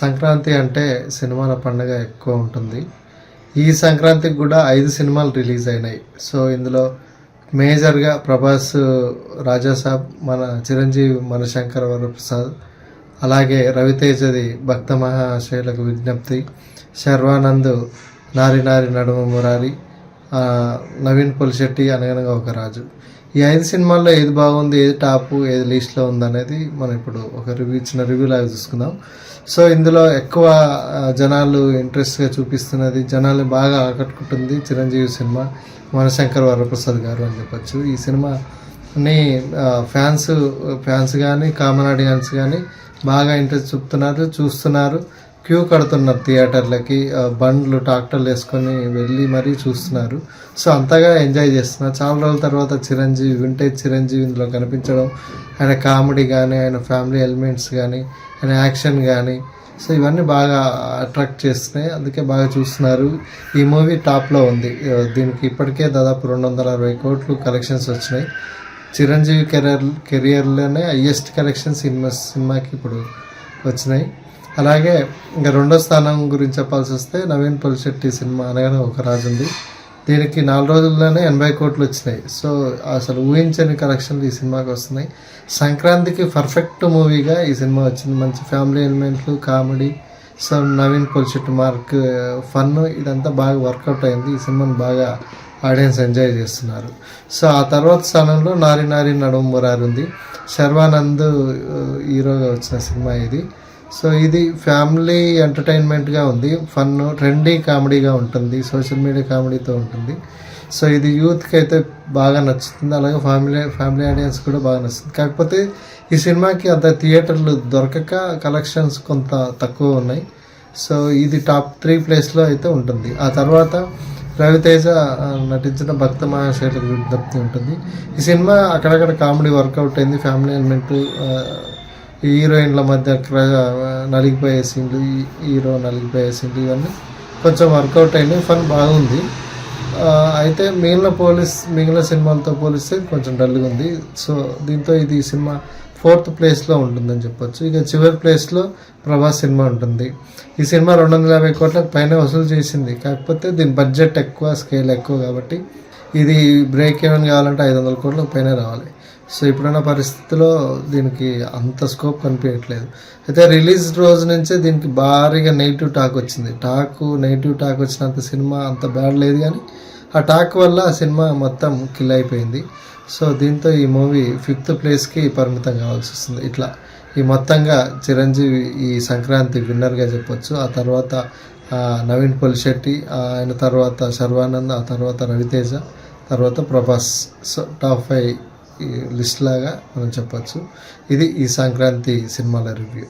సంక్రాంతి అంటే సినిమాల పండుగ ఎక్కువ ఉంటుంది. ఈ సంక్రాంతికి కూడా ఐదు సినిమాలు రిలీజ్ అయినాయి. సో ఇందులో మేజర్గా ప్రభాస్ రాజాసాబ్ మన చిరంజీవి మనశంకర్ వరప్రసాద్ అలాగే రవితేజది భక్త మహాశైలకు విజ్ఞప్తి శర్వానంద్ నారి నారి నడుమ మురారి నవీన్ పొలిశెట్టి అనగనగా ఒక రాజు. ఈ ఐదు సినిమాల్లో ఏది బాగుంది ఏది టాప్ ఏది లీస్ట్లో ఉంది అనేది మనం ఇప్పుడు ఒక రివ్యూ ఇచ్చిన రివ్యూ లాగా చూసుకుందాం. సో ఇందులో ఎక్కువ జనాలు ఇంట్రెస్ట్గా చూపిస్తున్నది జనాల్ని బాగా ఆకట్టుకుంటుంది చిరంజీవి సినిమా మనశంకర్ వరప్రసాద్ గారు అని చెప్పొచ్చు. ఈ సినిమాని ఫ్యాన్స్ ఫ్యాన్స్ కానీ కామన్ ఆడియన్స్ కానీ బాగా ఇంట్రెస్ట్ చూపుతున్నారు చూస్తున్నారు. క్యూ కడుతున్నారు థియేటర్లకి బండ్లు ట్రాక్టర్లు వేసుకొని వెళ్ళి మరీ చూస్తున్నారు. సో అంతగా ఎంజాయ్ చేస్తున్నారు చాలా రోజుల తర్వాత చిరంజీవి వింటేజ్ చిరంజీవి ఇందులో కనిపించడం ఆయన కామెడీ కానీ ఆయన ఫ్యామిలీ ఎలిమెంట్స్ కానీ ఆయన యాక్షన్ కానీ సో ఇవన్నీ బాగా అట్రాక్ట్ చేస్తున్నాయి. అందుకే బాగా చూస్తున్నారు. ఈ మూవీ టాప్లో ఉంది. దీనికి ఇప్పటికే దాదాపు రెండు వందల అరవై కోట్లు కలెక్షన్స్ వచ్చినాయి. చిరంజీవి కెరియర్ కెరియర్లోనే హయ్యెస్ట్ కలెక్షన్స్ సినిమా సినిమాకి ఇప్పుడు వచ్చినాయి. అలాగే ఇంకా రెండో స్థానం గురించి చెప్పాల్సి వస్తే నవీన్ పొలిశెట్టి సినిమా అనగానే ఒక రాజు ఉంది. దీనికి నాలుగు రోజుల్లోనే ఎనభై కోట్లు వచ్చినాయి. సో అసలు ఊహించని కలెక్షన్లు ఈ సినిమాకి వస్తున్నాయి. సంక్రాంతికి పర్ఫెక్ట్ మూవీగా ఈ సినిమా వచ్చింది. మంచి ఫ్యామిలీ ఎలిమెంట్లు comedy so Naveen Polishetty mark fun ఇదంతా బాగా వర్కౌట్ అయింది. ఈ సినిమాని బాగా ఆడియన్స్ ఎంజాయ్ చేస్తున్నారు. సో ఆ తర్వాత స్థానంలో నారి నారి నడుము మురారి ఉంది. శర్వానంద్ హీరోగా వచ్చిన సినిమా ఇది. సో ఇది ఫ్యామిలీ ఎంటర్టైన్మెంట్గా ఉంది. ఫన్ ట్రెండీ కామెడీగా ఉంటుంది. సోషల్ మీడియా కామెడీతో ఉంటుంది. సో ఇది యూత్కి అయితే బాగా నచ్చుతుంది. అలాగే ఫ్యామిలీ ఫ్యామిలీ ఆడియన్స్ కూడా బాగా నచ్చుతుంది. కాకపోతే ఈ సినిమాకి అంత థియేటర్లు దొరకక కలెక్షన్స్ కొంత తక్కువ ఉన్నాయి. సో ఇది టాప్ త్రీ ప్లేస్లో అయితే ఉంటుంది. ఆ తర్వాత రవితేజ నటించిన భక్త మహాశైలకు విజ్ఞప్తి ఉంటుంది. ఈ సినిమా అక్కడక్కడ కామెడీ వర్కౌట్ అయింది. ఫ్యామిలీ ఎలిమెంట్ హీరోయిన్ల మధ్య నలిగిపోయే సీన్లు ఈ- హీరో నలిగిపోయే సీన్లు ఇవన్నీ కొంచెం వర్కౌట్ అయినాయి ఫన్ బాగుంది. అయితే మిగిలిన పోలీస్ మిగిలిన సినిమాలతో పోలిస్తే కొంచెం డల్గా ఉంది. సో దీంతో ఇది సినిమా ఫోర్త్ ప్లేస్లో ఉంటుందని చెప్పొచ్చు. ఇక చివరి ప్లేస్లో ప్రభాస్ సినిమా ఉంటుంది. ఈ సినిమా రెండు వందల యాభై కోట్ల పైన వసూలు చేసింది. కాకపోతే దీని బడ్జెట్ ఎక్కువ స్కేల్ ఎక్కువ కాబట్టి ఇది బ్రేక్ ఏమైనా కావాలంటే ఐదు వందల కోట్ల పైన రావాలి. సో ఇప్పుడున్న పరిస్థితిలో దీనికి అంత స్కోప్ కనిపించట్లేదు. అయితే రిలీజ్ రోజు నుంచే దీనికి భారీగా నెగిటివ్ టాక్ వచ్చింది. టాక్ నెగిటివ్ టాక్ వచ్చినంత సినిమా అంత బ్యాడ్ లేదు కానీ ఆ టాక్ వల్ల ఆ సినిమా మొత్తం కిల్ అయిపోయింది. సో దీంతో ఈ మూవీ ఫిఫ్త్ ప్లేస్కి పరిమితం కావాల్సి వస్తుంది. ఇట్లా ఈ మొత్తంగా చిరంజీవి ఈ సంక్రాంతి విన్నర్గా చెప్పొచ్చు. ఆ తర్వాత నవీన్ పొలిశెట్టి ఆయన తర్వాత శర్వానంద్ ఆ తర్వాత రవితేజ తర్వాత Prabhas so top five list లాగా మనం చెప్పచ్చు. ఇది ఈ సంక్రాంతి సినిమాల రివ్యూ.